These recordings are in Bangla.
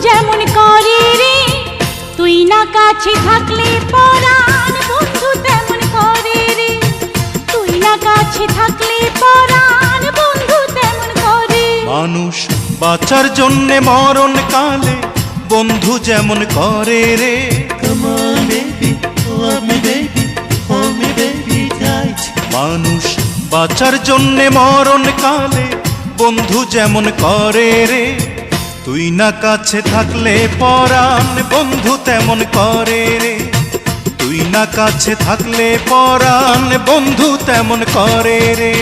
যেমন রে, তুই না কাছে থাকলে পরাণ বন্ধু তেমন রে। তুই না কাছে থাকলে পরাণ বন্ধু তেমন মানুষ বাঁচার জন্যে মরণ কালে বন্ধু যেমন করে রে. মানুষ বাঁচার জন্যে মরণ কালে বন্ধু যেমন করে রে। তুই না কাছে থাকলে পরাণ বন্ধু তেমন করে রে। তুই না কাছে থাকলে পরাণ বন্ধু তেমন করে রে।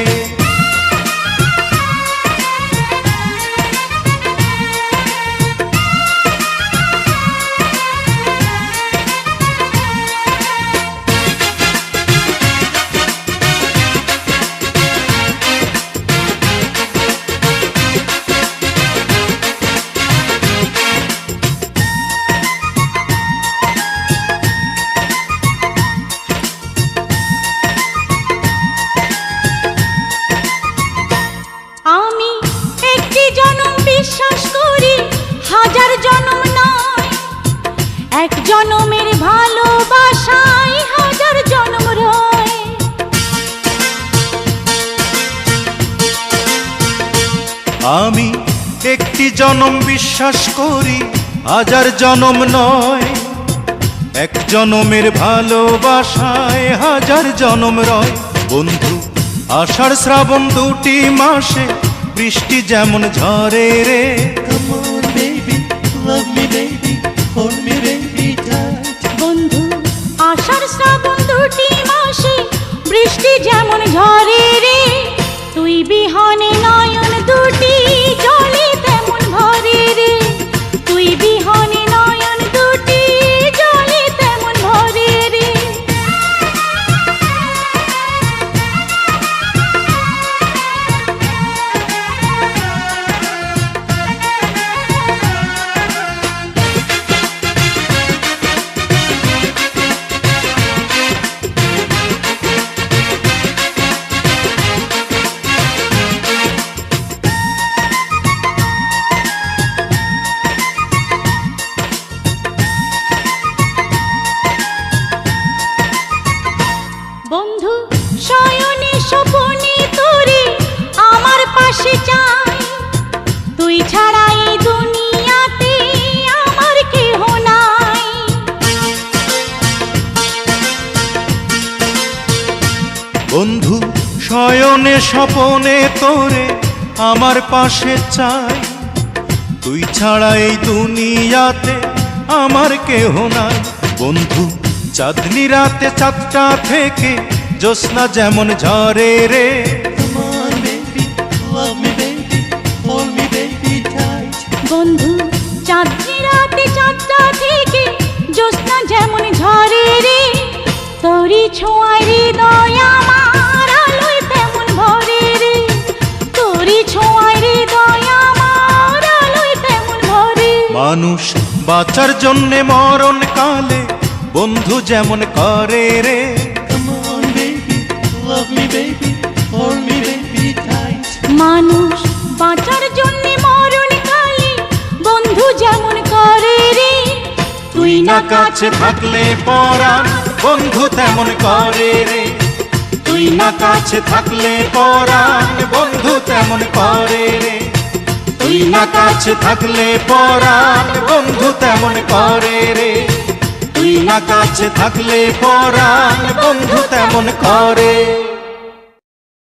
আমি একটি জনম বিশ্বাস করি হাজার জনম নয়। এক জনমের ভালোবাসায় হাজার জনম রয়। বন্ধু আষাঢ় শ্রাবণ দুটি মাসে বৃষ্টি যেমন ঝরে রে। বন্ধু আষাঢ় শ্রাবণ দুটি মাসে বৃষ্টি যেমন ঝরে রে তুই বিহনে নয়ন দুটি বন্ধু, শয়নে স্বপনে তোরে আমার পাশে চাই। তুই ছাড়া এই দুনিয়াতে আমার কেহ নাই। বন্ধু, শয়নে স্বপনে তোরে আমার পাশে চাই। তুই ছাড়া এই দুনিয়াতে আমার কেহ নাই। বন্ধু, চাঁদনি রাতে চাঁদটা থেকে জ্যোৎস্না যেমন ঝরে রে। বন্ধু চাঁদনি রাতে চাঁদটা থেকে জ্যোৎস্না যেমন ঝরে রে। তোরি ছোঁয়ায় হৃদয় আমার আলোয় তেমন ভরে রে। তোরি ছোঁয়ায় হৃদয় আমার আলোয় তেমন ভরে। মানুষ বাঁচার জন্যে মরণ কালে বন্ধু যেমন করে রে। মানুষ বাঁচার জন্য মরণ কালে বন্ধু যেমন করে রে তুই না কাছে থাকলে পরাণ বন্ধু তেমন করে রে। তুই না কাছে থাকলে পরাণ বন্ধু তেমন করে রে। তুই না কাছে থাকলে পরাণ বন্ধু তেমন করে রে। না কাছে থাকলে পরাণ বন্ধু তেমন করে।